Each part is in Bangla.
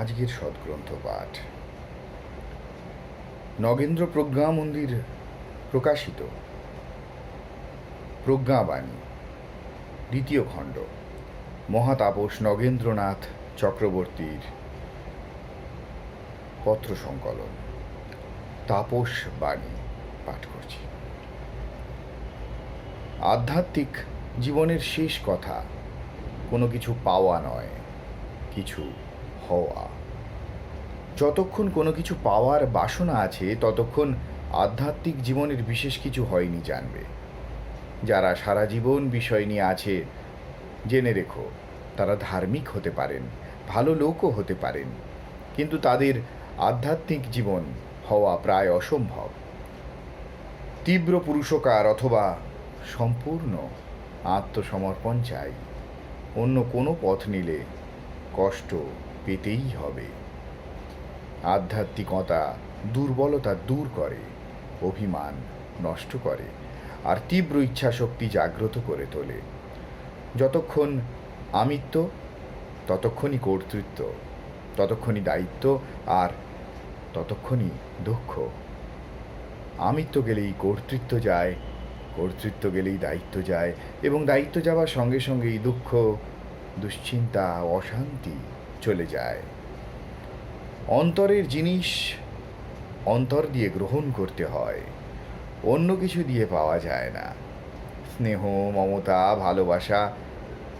আজকের সদ্গ্রন্থ পাঠ। নগেন্দ্র প্রজ্ঞা মন্দির প্রকাশিত। প্রজ্ঞাবাণী, দ্বিতীয় খণ্ড, মহাতাপস নগেন্দ্রনাথ চক্রবর্তীর পত্র সংকলন। তাপস বাণী পাঠ করছি। আধ্যাত্মিক জীবনের শেষ কথা কোনো কিছু পাওয়া নয়, কিছু হওয়া। যতক্ষণ কোনো কিছু পাওয়ার বাসনা আছে, ততক্ষণ আধ্যাত্মিক জীবনের বিশেষ কিছু হয়নি জানবে। যারা সারা জীবন বিষয় নিয়ে আছে, জেনে রেখো, তারা ধার্মিক হতে পারেন, ভালো লোকও হতে পারেন। কিন্তু তাদের আধ্যাত্মিক জীবন হওয়া প্রায় অসম্ভব। তীব্র পুরুষকার অথবা সম্পূর্ণ আত্মসমর্পণ চাই। অন্য কোনো পথ নিলে কষ্ট পেতেই হবে। আধ্যাত্মিকতা দুর্বলতা দূর করে, অভিমান নষ্ট করে, আর তীব্র ইচ্ছাশক্তি জাগ্রত করে তোলে। যতক্ষণ আমিত্ব, ততক্ষণই কর্তৃত্ব, ততক্ষণই দায়িত্ব, আর ততক্ষণই দুঃখ। আমিত্ব গেলেই কর্তৃত্ব যায়, কর্তৃত্ব গেলেই দায়িত্ব যায়, এবং দায়িত্ব যাওয়ার সঙ্গে সঙ্গেই দুঃখ, দুশ্চিন্তা, অশান্তি চলে যায়। অন্তরের জিনিস অন্তর দিয়ে গ্রহণ করতে হয়, অন্য কিছু দিয়ে পাওয়া যায় না। স্নেহ, মমতা, ভালোবাসা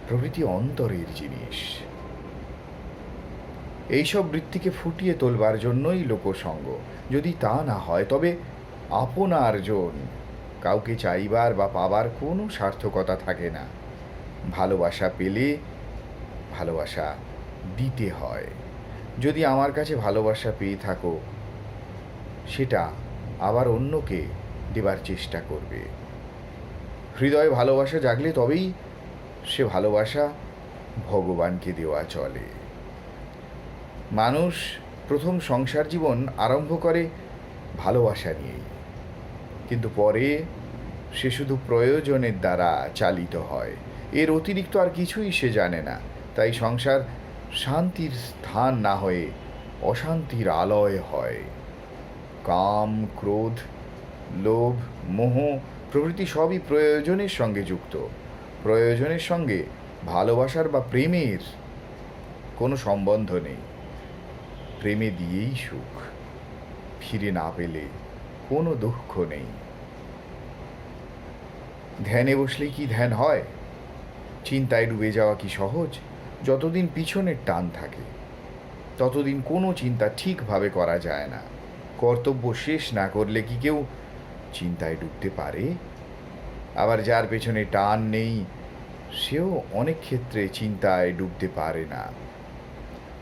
প্রভৃতি অন্তরের জিনিস। এইসব বৃত্তিকে ফুটিয়ে তোলবার জন্যই লোকসঙ্গ। যদি তা না হয়, তবে আপনার জন কাউকে চাইবার বা পাবার কোনো সার্থকতা থাকে না। ভালোবাসা পেলে ভালোবাসা দিতে হয়। যদি আমার কাছে ভালোবাসা পেয়ে থাকো, সেটা আবার অন্যকে দেবার চেষ্টা করবে। হৃদয়ে ভালোবাসা জাগলে তবেই সে ভালোবাসা ভগবানকে দেওয়া চলে। মানুষ প্রথম সংসার জীবন আরম্ভ করে ভালোবাসা নিয়েই। কিন্তু পরে সে শুধু প্রয়োজনের দ্বারা চালিত হয়। এর অতিরিক্ত আর কিছুই সে জানে না। তাই সংসার শান্তির স্থান না হয়ে অশান্তির আলয় হয়। কাম, ক্রোধ, লোভ, মোহ প্রভৃতি সবই প্রয়োজনের সঙ্গে যুক্ত। প্রয়োজনের সঙ্গে ভালোবাসার বা প্রেমের কোনো সম্বন্ধ নেই। প্রেমে দিয়েই সুখ, ফিরে না পেলে কোনো দুঃখ নেই। ধ্যানে বসলে কি ধ্যান হয়? চিন্তায় ডুবে যাওয়া কি সহজ? যতদিন পিছনের টান থাকে, ততদিন কোনো চিন্তা ঠিকভাবে করা যায় না। কর্তব্য শেষ না করলে কি কেউ চিন্তায় ডুবতে পারে? আবার যার পেছনে টান নেই, সেও অনেক ক্ষেত্রে চিন্তায় ডুবতে পারে না।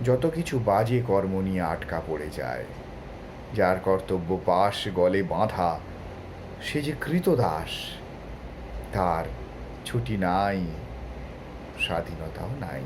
যত কিছু বাজে কর্ম নিয়ে আটকা পড়ে যায়, যার কর্তব্য পাশ গলে বাঁধা, সে যে কৃতদাস, তার ছুটি নাই, স্বাধীনতাও নাই।